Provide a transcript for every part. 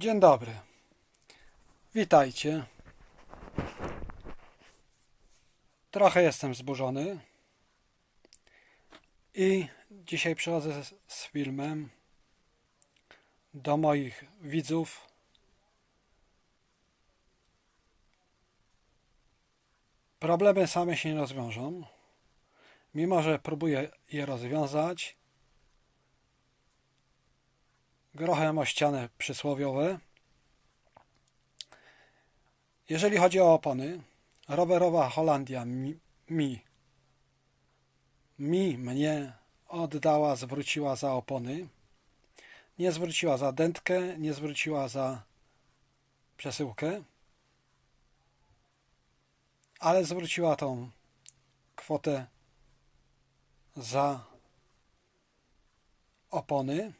Dzień dobry. Witajcie. Trochę jestem zburzony. I dzisiaj przychodzę z, z filmem do moich widzów. Problemy same się nie rozwiążą. Mimo, że próbuję je rozwiązać, grochem o ścianę przysłowiowe. Jeżeli chodzi o opony, rowerowa Holandia mi, mi, mi mnie oddała, zwróciła za opony. Nie zwróciła za dętkę, nie zwróciła za przesyłkę, ale zwróciła tą kwotę za opony.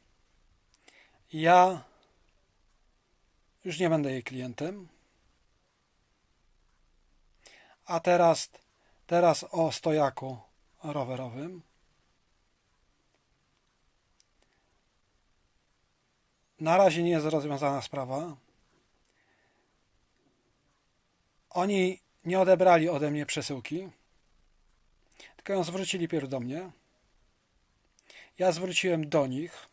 Ja już nie będę jej klientem. A teraz, teraz o stojaku rowerowym. Na razie nie jest rozwiązana sprawa. Oni nie odebrali ode mnie przesyłki, tylko ją zwrócili pierw do mnie. Ja zwróciłem do nich.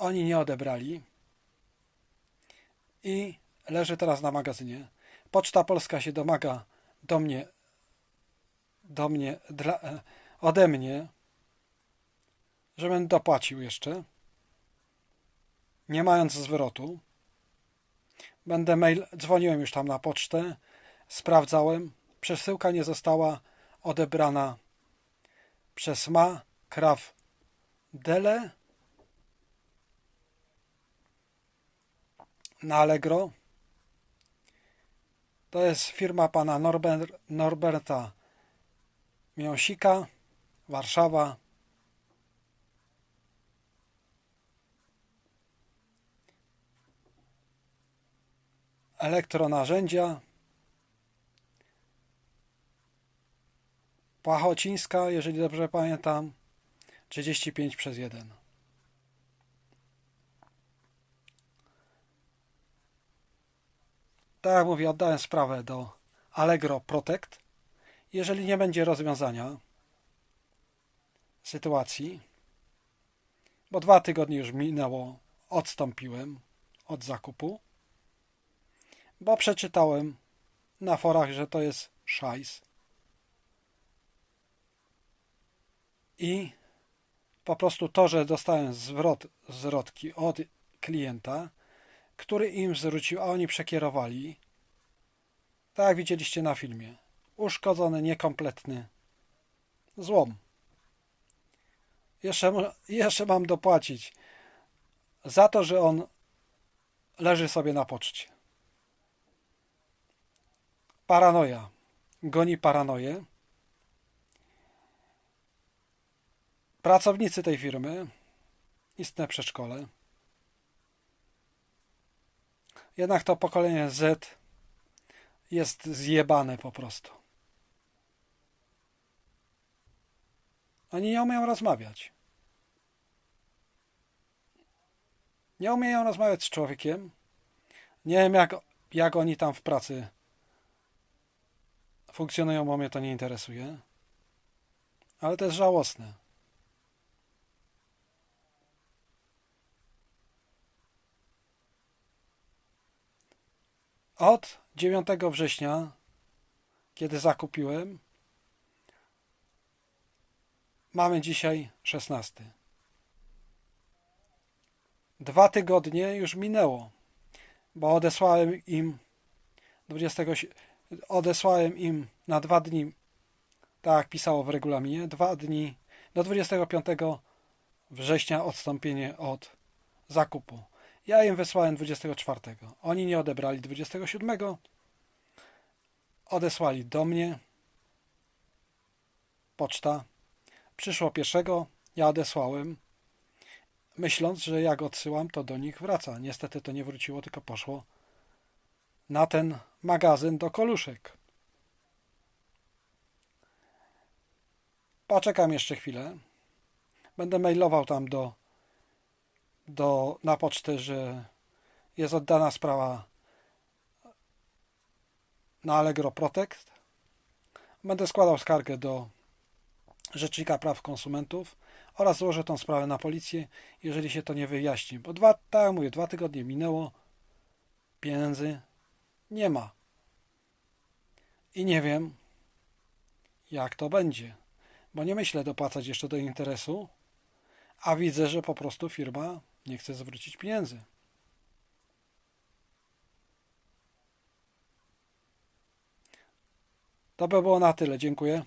Oni nie odebrali. I leży teraz na magazynie. Poczta Polska się domaga do mnie, do mnie, dla, ode mnie, żebym dopłacił jeszcze, nie mając zwrotu. Będę mail, dzwoniłem już tam na pocztę, sprawdzałem. Przesyłka nie została odebrana przez Ma Kraw Dele na Allegro. To jest firma pana Norber, Norberta Miąsika, Warszawa. Elektronarzędzia. Płachocińska, jeżeli dobrze pamiętam, 35 przez 1. tak jak mówię, oddałem sprawę do Allegro Protect. Jeżeli nie będzie rozwiązania sytuacji, bo dwa tygodnie już minęło, odstąpiłem od zakupu, bo przeczytałem na forach, że to jest szajs. I po prostu to, że dostałem zwrot, zwrotki od klienta, który im zwrócił, a oni przekierowali. Tak jak widzieliście na filmie. Uszkodzony, niekompletny. Złom. Jeszcze, jeszcze mam dopłacić za to, że on leży sobie na poczcie. Paranoja. Goni paranoję. Pracownicy tej firmy, istne przedszkole, jednak to pokolenie Z jest zjebane po prostu. Oni nie umieją rozmawiać. Nie umieją rozmawiać z człowiekiem. Nie wiem, jak, jak oni tam w pracy funkcjonują, bo mnie to nie interesuje. Ale to jest żałosne. Od 9 września, kiedy zakupiłem, mamy dzisiaj 16. Dwa tygodnie już minęło, bo odesłałem im 20, odesłałem im na dwa dni, tak pisało w regulaminie, dwa dni do 25 września odstąpienie od zakupu. Ja im wysłałem 24. Oni nie odebrali 27. Odesłali do mnie. Poczta. Przyszło pierwszego. Ja odesłałem. Myśląc, że jak odsyłam, to do nich wraca. Niestety to nie wróciło, tylko poszło na ten magazyn do koluszek. Poczekam jeszcze chwilę. Będę mailował tam do do, na pocztę, że jest oddana sprawa na Allegro Protect. Będę składał skargę do Rzecznika Praw Konsumentów oraz złożę tą sprawę na policję, jeżeli się to nie wyjaśni. Bo dwa, tak jak mówię, dwa tygodnie minęło, pieniędzy nie ma. I nie wiem, jak to będzie, bo nie myślę dopłacać jeszcze do interesu, a widzę, że po prostu firma nie chce zwrócić pieniędzy. To by było na tyle. Dziękuję.